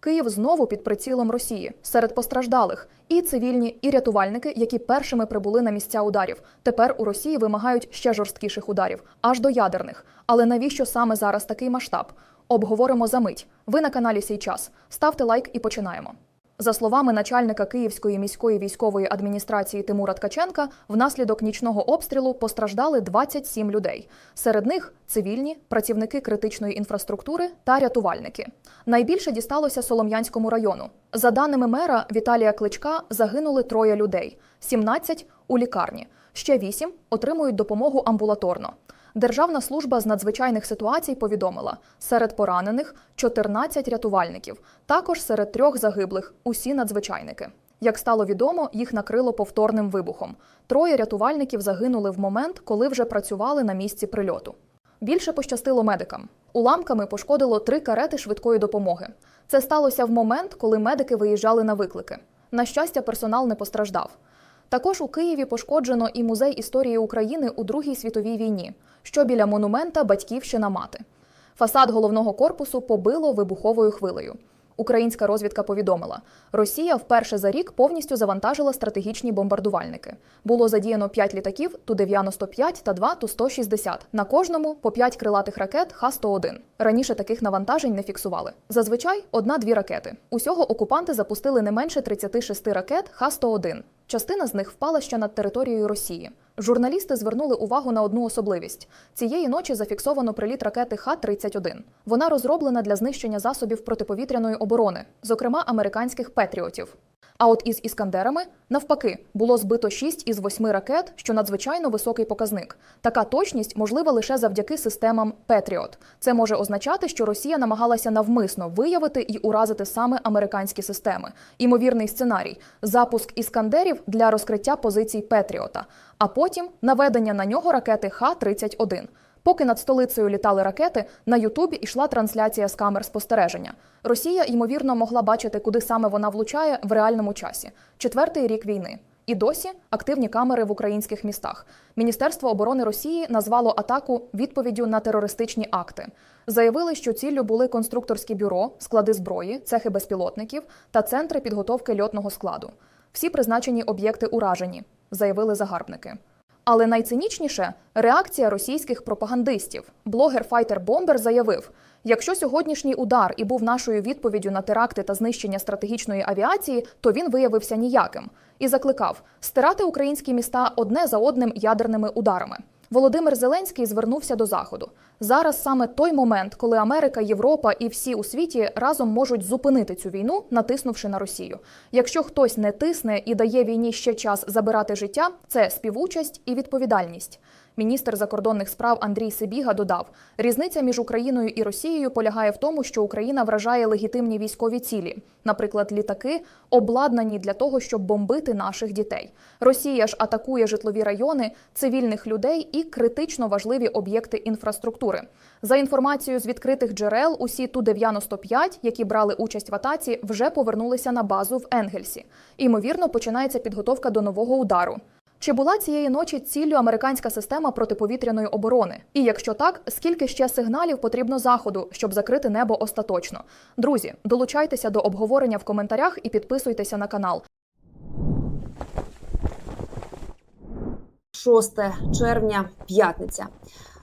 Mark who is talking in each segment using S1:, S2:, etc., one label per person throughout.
S1: Київ знову під прицілом Росії серед постраждалих і цивільні, і рятувальники, які першими прибули на місця ударів. Тепер у Росії вимагають ще жорсткіших ударів, аж до ядерних. Але навіщо саме зараз такий масштаб? Обговоримо за мить. Ви на каналі Сій час. Ставте лайк і починаємо. За словами начальника Київської міської військової адміністрації Тимура Ткаченка, внаслідок нічного обстрілу постраждали 27 людей. Серед них цивільні, працівники критичної інфраструктури та рятувальники. Найбільше дісталося Солом'янському району. За даними мера Віталія Кличка, загинули троє людей: 17 – у лікарні, ще 8 отримують допомогу амбулаторно. Державна служба з надзвичайних ситуацій повідомила: серед поранених 14 рятувальників, також серед трьох загиблих усі надзвичайники. Як стало відомо, їх накрило повторним вибухом. Троє рятувальників загинули в момент, коли вже працювали на місці прильоту. Більше пощастило медикам. Уламками пошкодило три карети швидкої допомоги. Це сталося в момент, коли медики виїжджали на виклики. На щастя, персонал не постраждав. Також у Києві пошкоджено і музей історії України у Другій світовій війні, що біля монумента Батьківщина мати. Фасад головного корпусу побило вибуховою хвилею. Українська розвідка повідомила, Росія вперше за рік повністю завантажила стратегічні бомбардувальники. Було задіяно 5 літаків Ту-95 та 2 Ту-160. На кожному по 5 крилатих ракет Х-101. Раніше таких навантажень не фіксували. Зазвичай одна-дві ракети. Усього окупанти запустили не менше 36 ракет Х-101. Частина з них впала ще над територією Росії. Журналісти звернули увагу на одну особливість: цієї ночі зафіксовано приліт ракети Х-31. Вона розроблена для знищення засобів протиповітряної оборони, зокрема американських петріотів. А от із іскандерами, навпаки, було збито 6 із 8 ракет, що надзвичайно високий показник. Така точність можлива лише завдяки системам Петріот. Це може означати, що Росія намагалася навмисно виявити і уразити саме американські системи. Імовірний сценарій запуск іскандерів для розкриття позицій Петріота, а потім наведення на нього ракети Х-31. Поки над столицею літали ракети, на Ютубі йшла трансляція з камер спостереження. Росія, ймовірно, могла бачити, куди саме вона влучає в реальному часі. Четвертий рік війни. І досі активні камери в українських містах. Міністерство оборони Росії назвало атаку відповіддю на терористичні акти. Заявили, що ціллю були конструкторські бюро, склади зброї, цехи безпілотників та центри підготовки льотного складу. Всі призначені об'єкти уражені, заявили загарбники. Але найцинічніше реакція російських пропагандистів. Блогер Файтер Бомбер заявив: якщо сьогоднішній удар і був нашою відповіддю на теракти та знищення стратегічної авіації, то він виявився ніяким і закликав стирати українські міста одне за одним ядерними ударами. Володимир Зеленський звернувся до заходу. Зараз саме той момент, коли Америка, Європа і всі у світі разом можуть зупинити цю війну, натиснувши на Росію. Якщо хтось не тисне і дає війні ще час забирати життя, це співучасть і відповідальність. Міністр закордонних справ Андрій Сибіга додав: різниця між Україною і Росією полягає в тому, що Україна вражає легітимні військові цілі, наприклад, літаки, обладнані для того, щоб бомбити наших дітей. Росія ж атакує житлові райони, цивільних людей і критично важливі об'єкти інфраструктури. За інформацією з відкритих джерел, усі Ту-95, які брали участь в атаці, вже повернулися на базу в Енгельсі. Імовірно, починається підготовка до нового удару. Чи була цієї ночі ціллю американська система протиповітряної оборони? І якщо так, скільки ще сигналів потрібно заходу, щоб закрити небо остаточно? Друзі, долучайтеся до обговорення в коментарях і підписуйтеся на канал.
S2: 6 червня, п'ятниця.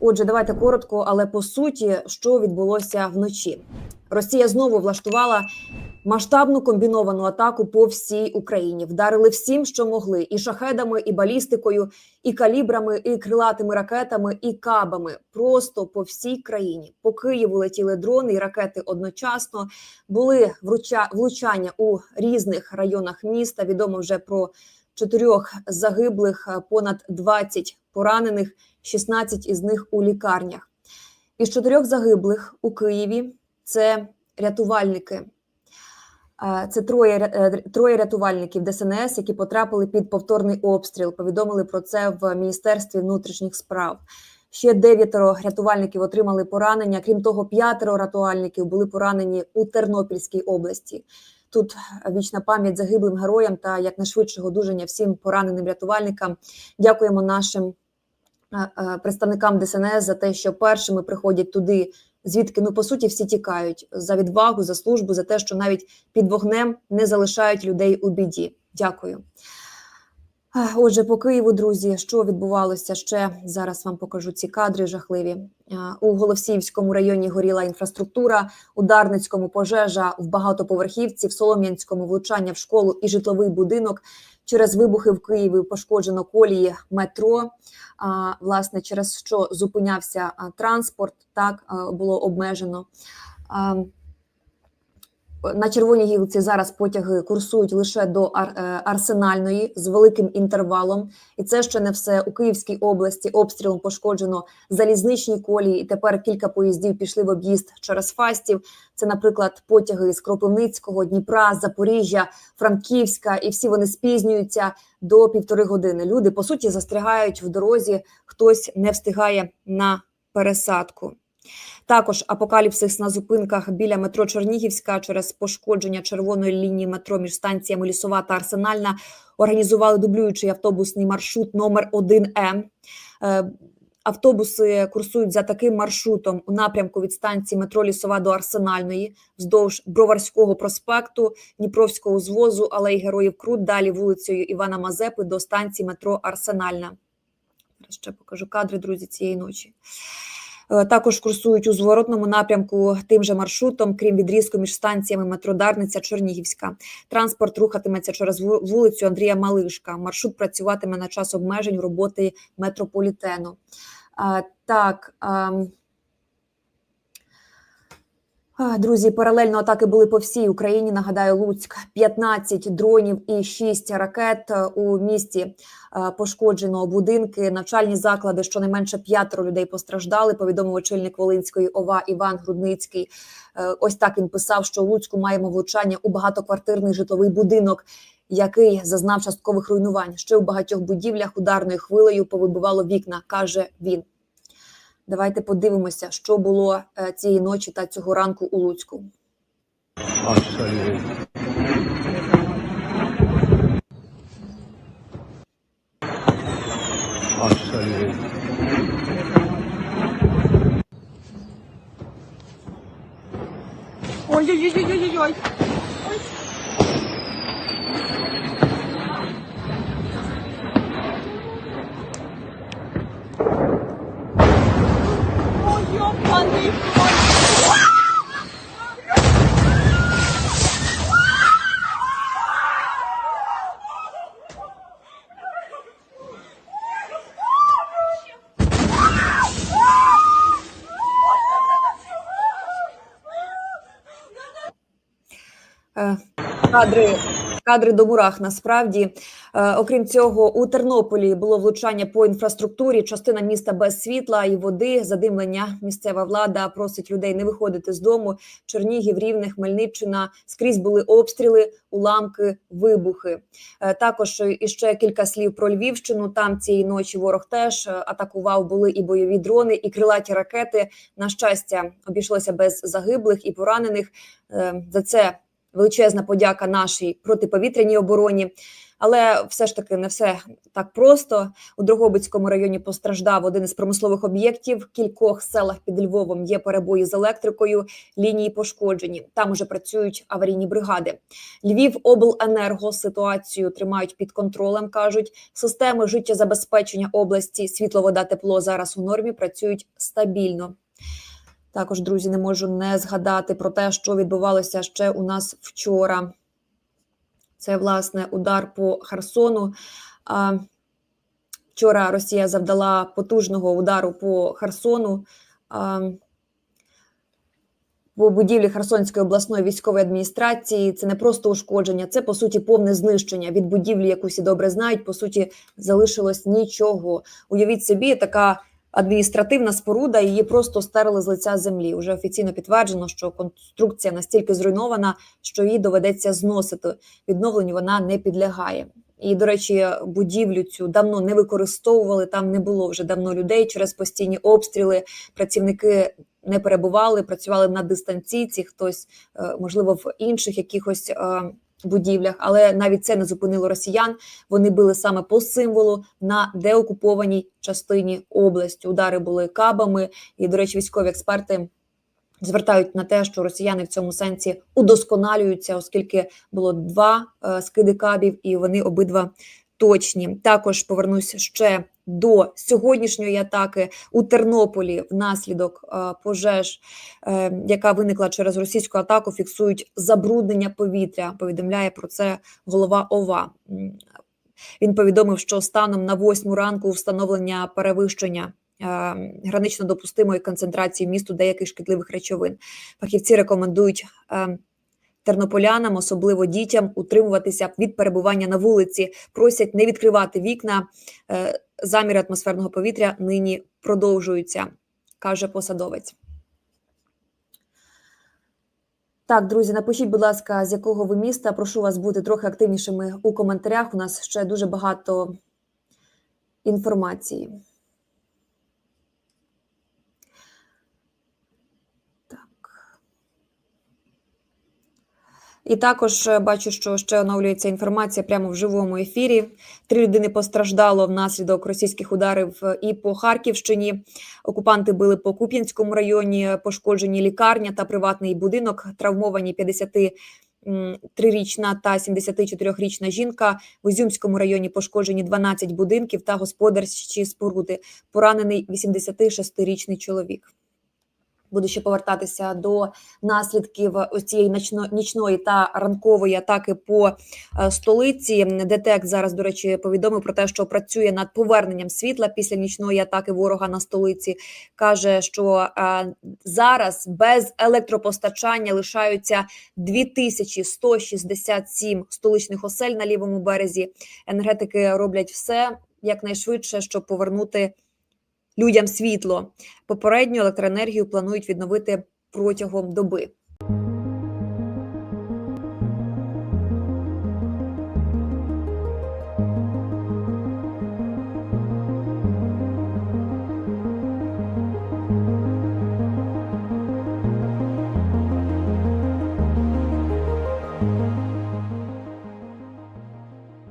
S2: Отже, давайте коротко, але по суті, що відбулося вночі. Росія знову влаштувала масштабну комбіновану атаку по всій Україні. Вдарили всім, що могли: і шахедами, і балістикою, і калібрами, і крилатими ракетами, і кабами. Просто по всій країні. По Києву летіли дрони і ракети одночасно. Були вруча... влучання у різних районах міста. Відомо вже про чотирьох загиблих, е, понад 20 поранених, 16 із них у лікарнях. Із чотирьох загиблих у Києві це рятувальники. Це троє е, троє рятувальників ДСНС, які потрапили під повторний обстріл. Повідомили про це в Міністерстві внутрішніх справ. Ще дев'ятеро рятувальників отримали поранення. Крім того, п'ятеро рятувальників були поранені у Тернопільській області. Тут вічна пам'ять загиблим героям та якнайшвидшого одужання всім пораненим рятувальникам. Дякуємо нашим е, е, представникам ДСНС за те, що першими приходять туди звідки ну по суті всі тікають за відвагу, за службу, за те, що навіть під вогнем не залишають людей у біді. Дякую. Отже, по Києву, друзі, що відбувалося ще зараз вам покажу ці кадри жахливі. Е, У Голосіївському районі горіла інфраструктура, у Дарницькому пожежа в багатоповерхівці, в Солом'янському влучання в школу і житловий будинок. Через вибухи в Києві пошкоджено колії метро. А, власне, через що зупинявся транспорт, так було обмежено. На червоній гілці зараз потяги курсують лише до Ар- е, арсенальної з великим інтервалом, і це ще не все у Київській області. Обстрілом пошкоджено залізничні колії. І тепер кілька поїздів пішли в об'їзд через Фастів. Це, наприклад, потяги з Кропивницького, Дніпра, Запоріжжя, Франківська, і всі вони спізнюються до півтори години. Люди по суті застрягають в дорозі. Хтось не встигає на пересадку. Також апокаліпсис на зупинках біля метро Чернігівська через пошкодження червоної лінії метро між станціями Лісова та Арсенальна організували дублюючий автобусний маршрут номер 1 М. Е, Автобуси курсують за таким маршрутом у напрямку від станції метро Лісова до Арсенальної, вздовж Броварського проспекту, Дніпровського звозу, алеї Героїв Крут, далі вулицею Івана Мазепи до станції метро Арсенальна. Ще покажу кадри, друзі, цієї ночі. Е, Також курсують у зворотному напрямку тим же маршрутом, крім відрізку між станціями метродарниця Чернігівська. Транспорт рухатиметься через вулицю Андрія Малишка. Маршрут працюватиме на час обмежень роботи метрополітену. Так. Друзі, паралельно атаки були по всій Україні. Нагадаю, Луцьк 15 дронів і 6 ракет у місті пошкоджено будинки, навчальні заклади. Щонайменше п'ятеро людей постраждали. Повідомив очільник Волинської ОВА Іван Грудницький. Е, Ось так він писав, що у Луцьку маємо влучання у багатоквартирний житловий будинок. Який зазнав часткових руйнувань ще у багатьох будівлях ударною хвилею повибивало вікна, каже він. Давайте подивимося, що було е, цієї ночі та цього ранку у Луцьку. Кадри, кадри до мурах. Насправді, Е, окрім цього, у Тернополі було влучання по інфраструктурі. Частина міста без світла і води, задимлення. Місцева влада просить людей не виходити з дому. Чернігів, Рівне, Хмельниччина скрізь були обстріли, уламки, вибухи. Е, Також іще кілька слів про Львівщину. Там цієї ночі ворог теж е, атакував. Були і бойові дрони, і крилаті ракети. На щастя, обійшлося без загиблих і поранених. За це величезна подяка нашій протиповітряній обороні. Але все ж таки не все так просто. У Дрогобицькому районі постраждав один із промислових об'єктів. В кількох селах під Львовом є перебої з електрикою, лінії пошкоджені. Там уже працюють аварійні бригади. Львів обленерго ситуацію тримають під контролем. кажуть, системи життєзабезпечення області, світло, вода, тепло зараз у нормі працюють стабільно. Також, друзі, не можу не згадати про те, що відбувалося ще у нас вчора. Це власне удар по Херсону. Вчора Росія завдала потужного удару по Херсону. По будівлі Херсонської обласної військової адміністрації це не просто ушкодження, це по суті повне знищення від будівлі, яку всі добре знають. По суті, залишилось нічого. Уявіть собі, така адміністративна споруда, її просто стерли з лиця землі. Уже офіційно підтверджено, що конструкція настільки зруйнована, що її доведеться зносити. Відновленню вона не підлягає. І, до речі, будівлю цю давно не використовували. Там не було вже давно людей через постійні обстріли. Працівники не перебували, працювали на дистанційці. Хтось, е, можливо, в інших якихось е, будівлях, але навіть це не зупинило росіян. Вони били саме по символу на деокупованій частині області. Удари були кабами. І, до речі, військові експерти звертають на те, що росіяни в цьому сенсі удосконалюються, оскільки було два е, скиди кабів, і вони обидва точні. Також повернусь ще до сьогоднішньої атаки у Тернополі внаслідок е, пожеж, е, яка виникла через російську атаку. Фіксують забруднення повітря. Повідомляє про це голова ОВА. Він повідомив, що станом на восьму ранку встановлення перевищення е, гранично допустимої концентрації місту деяких шкідливих речовин. Фахівці рекомендують тернополянам, особливо дітям, утримуватися від перебування на вулиці. Просять не відкривати вікна. Е, Заміри атмосферного повітря нині продовжуються, каже посадовець. Так, друзі, напишіть, будь ласка, з якого ви міста. Прошу вас бути трохи активнішими у коментарях. У нас ще дуже багато інформації. І також е, бачу, що ще оновлюється інформація прямо в живому ефірі. Три людини постраждало внаслідок російських ударів е, і по Харківщині. Окупанти били по Куп'янському районі, е, пошкоджені лікарня та приватний будинок, травмовані 53-річна та 74-річна жінка. В Ізюмському районі пошкоджені 12 будинків та господарчі споруди. Поранений 86-річний чоловік. Буду ще повертатися до наслідків ось цієї нічної та ранкової атаки по е, столиці. ДТЕК зараз, до речі, повідомив про те, що працює над поверненням світла після нічної атаки ворога на столиці. каже, що е, зараз без електропостачання лишаються 2167 столичних осель на лівому березі. Енергетики роблять все якнайшвидше, щоб повернути людям світло. Попередню електроенергію планують відновити протягом доби.